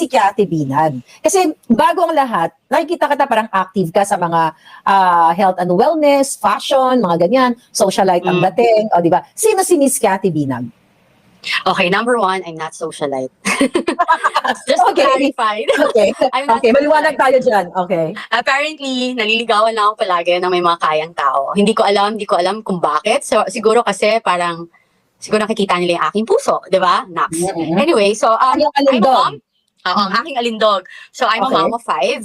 si Cathy Binag? Kasi bago ang lahat, nakikita kita parang active ka sa mga ah, health and wellness, fashion, mga ganyan, socialite ang Mm. dating, o di ba? Sino si Miss Cathy Binag? Okay, number one, I'm not socialite. Just to Okay. clarify. Okay, I'm not okay, maliwanag tayo dyan. Okay. Apparently, naliligawan lang ako palagi ng may mga kayang tao. Hindi ko alam, hindi ko alam kung bakit. So, siguro kasi parang, siguro nakikita nila yung aking puso, di ba? Naps. Mhm. Anyway, so, um, I'm a mom. Oo, ang aking alindog. So, I'm Okay. a mom of five.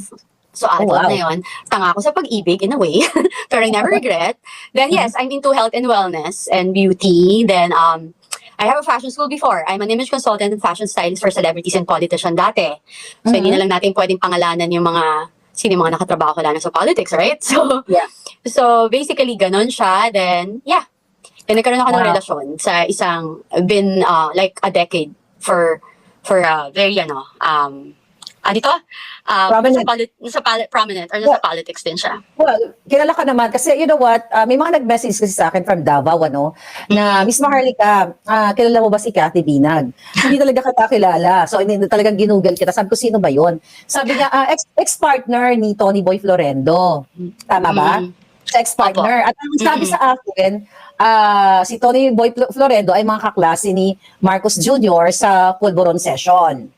So, adult wow. na yun. Tanga ako sa pag-ibig in a way. Pero I never regret. Then, yes, I'm into health and wellness and beauty. Then, um, I have a fashion school before. I'm an image consultant and fashion stylist for celebrities and politician dati. So, hindi Mhm. na lang natin pwedeng pangalanan yung mga sino yung mga nakatrabaho ko lang sa politics, right? So, Yeah. so basically, ganon siya. Then, yeah. Then, nagkaroon ako ng Wow. relasyon sa isang, been uh, like a decade for, for uh, very, ano, um, ah, dito? Um, Prominent. Sa, polit- sa pali- prominent or nasa politics din siya. Well, kilala ka naman kasi you know what, ah, may mga nag-message kasi sa akin from Davao, ano, na Miss Maharlika, ah, kilala mo ba si Cathy Binag? Hindi talaga kita kilala. So, hindi talagang ginugol kita. Sabi ko, sino ba yon? Sabi niya, ah, ex- ex-partner ni Tony Boy Florendo. Tama ba? Mm. Ex-partner. At ang sabi sa akin, ah, si Tony Boy Fl- Florendo ay mga kaklase ni Marcos Jr. sa Pulboron Session.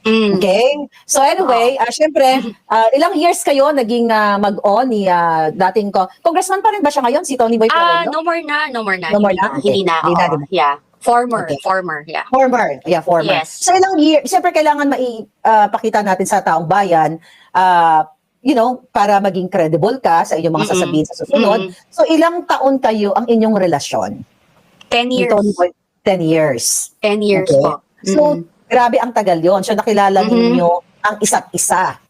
Mm. Okay? So anyway, ah syempre, ah, ilang years kayo naging ah, mag-on ni ah, dating ko. Congressman pa rin ba siya ngayon, si Tony Boy Ah, Florendo? no more na, no more na. No more na? Okay. Hindi na, Hindi na, oo. di ba? Yeah. Former, Okay. former, yeah. Former. Yeah, former. Yes. So ilang year, syempre kailangan maipakita natin sa taong bayan, ah, you know, para maging credible ka sa inyong mga Mm-mm. sasabihin sa susunod. Mm. So ilang taon kayo ang inyong relasyon? 10 Ni years. Boy? 10 years. 10 years Okay. po. So, Mm. grabe ang tagal yon. So nakilala Mhm. ninyo ang isa't isa.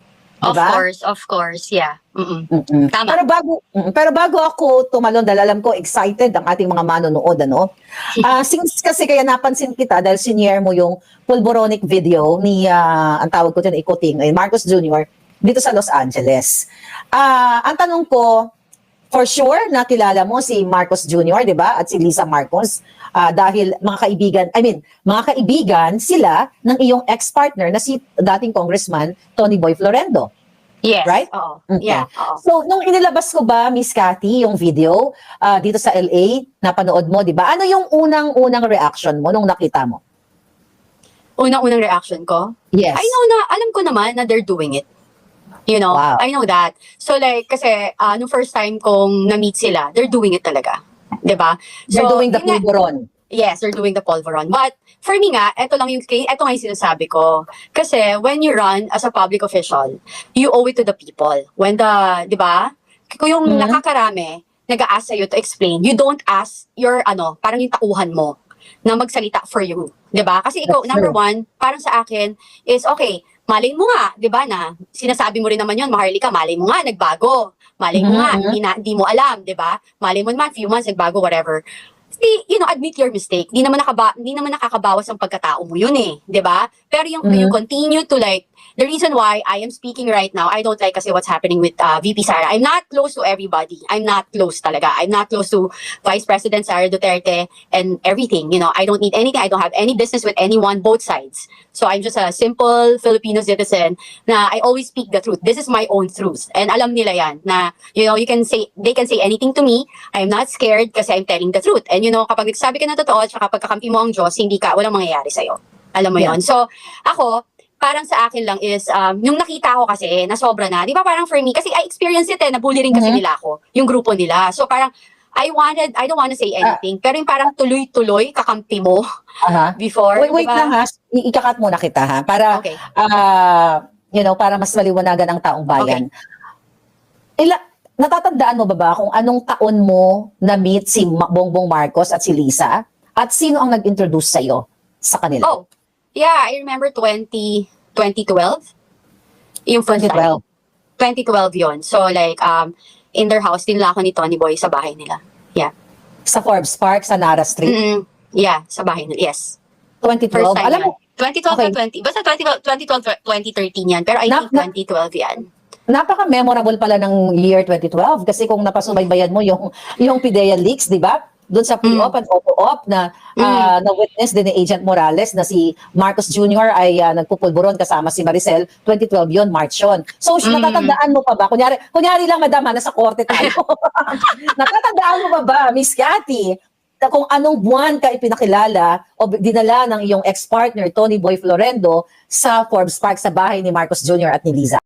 of Diba? course, of course, yeah. Mm-mm. Mm-mm. Tama. Pero bago mm, pero bago ako tumalon dahil alam ko excited ang ating mga manonood ano. Ah since kasi kaya napansin kita dahil senior mo yung pulboronic video ni ah, ang tawag ko dyan ikuting eh, Marcos Jr. dito sa Los Angeles. Ah ang tanong ko for sure nakilala mo si Marcos Jr., 'di ba? At si Lisa Marcos Ah, dahil mga kaibigan, I mean, mga kaibigan sila ng iyong ex-partner na si dating congressman Tony Boy Florendo. Yes. Right? Oo. Okay. Yeah. Oo. So, nung inilabas ko ba, Miss Cathy, yung video ah, dito sa LA, napanood mo, di ba? Ano yung unang-unang reaction mo nung nakita mo? Unang-unang reaction ko, Yes. I know na, alam ko naman na they're doing it. You know, Wow. I know that. So like, kasi uh, nung first time kong na-meet sila, they're doing it talaga. ba? They're So, doing the pulveron. Yes, they're doing the pulveron. But for me nga, ito lang yung ito nga yung sinasabi ko. Kasi when you run as a public official, you owe it to the people. When the, 'di ba? Kung yung Mhm. nakakarami, nag-ask sa'yo to explain, you don't ask your ano, parang yung tauhan mo na magsalita for you. 'Di ba? Kasi ikaw, That's number true. one, parang sa akin is okay, malay mo nga, 'di ba na sinasabi mo rin naman 'yon, Maharlika, malay mo nga nagbago. Malay mo Mhm, nga, hindi, na, hindi mo alam, 'di ba? Malay mo naman few months nagbago whatever di, you know, admit your mistake. Di naman nakaba, di naman nakakabawas ang pagkatao mo yun eh, 'di ba? Pero yung Mhm. you continue to like the reason why I am speaking right now, I don't like kasi what's happening with uh, VP Sara. I'm not close to everybody. I'm not close talaga. I'm not close to Vice President Sara Duterte and everything. You know, I don't need anything. I don't have any business with anyone, both sides. So I'm just a simple Filipino citizen na I always speak the truth. This is my own truth. And alam nila yan na, you know, you can say, they can say anything to me. I'm not scared kasi I'm telling the truth. And you know, kapag nagsabi ka ng totoo, at kapag kakampi mo ang Diyos, hindi ka, walang mangyayari sa'yo. Alam mo Yeah. yon So, ako, parang sa akin lang is, um, yung nakita ko kasi, na sobra na, di ba parang for me, kasi I experienced it eh, nabully rin kasi Mhm. nila ako, yung grupo nila. So parang, I wanted, I don't wanna say Ah. anything, pero yung parang tuloy-tuloy, kakampi mo Aha. before, Wait, wait di ba? lang ha. Ikakat muna kita ha. Para, Okay. ah, you know, para mas maliwanagan ang taong bayan. Ila, natatandaan mo ba ba kung anong taon mo na-meet si Bongbong Marcos at si Lisa? At sino ang nag-introduce sa'yo sa kanila? Oh, yeah, I remember 20, 2012. Yung first 2012. time. 2012 yon So like, um, in their house, dinala ako ni Tony Boy sa bahay nila. Yeah. Sa Forbes Park, sa Nara Street? Mm, yeah, sa bahay nila. Yes. 2012. First time Alam mo, 2012 Okay. or 20, basta 2012, 2012, 2013 yan. Pero I Na- think na- 2012 yan. napaka-memorable pala ng year 2012 kasi kung napasubaybayan mo yung yung PIDEA leaks, 'di ba? Doon sa pre-op and auto-op na ah, na-witness din ni Agent Morales na si Marcos Jr. ay ah, nagpupulburon kasama si Maricel. 2012 yon March yun. So, Mm. natatandaan mo pa ba? Kunyari, kunyari lang, madam, ha, nasa korte tayo. natatandaan mo pa ba, Miss Cathy, na kung anong buwan ka ipinakilala o dinala ng iyong ex-partner, Tony Boy Florendo, sa Forbes Park sa bahay ni Marcos Jr. at ni Liza?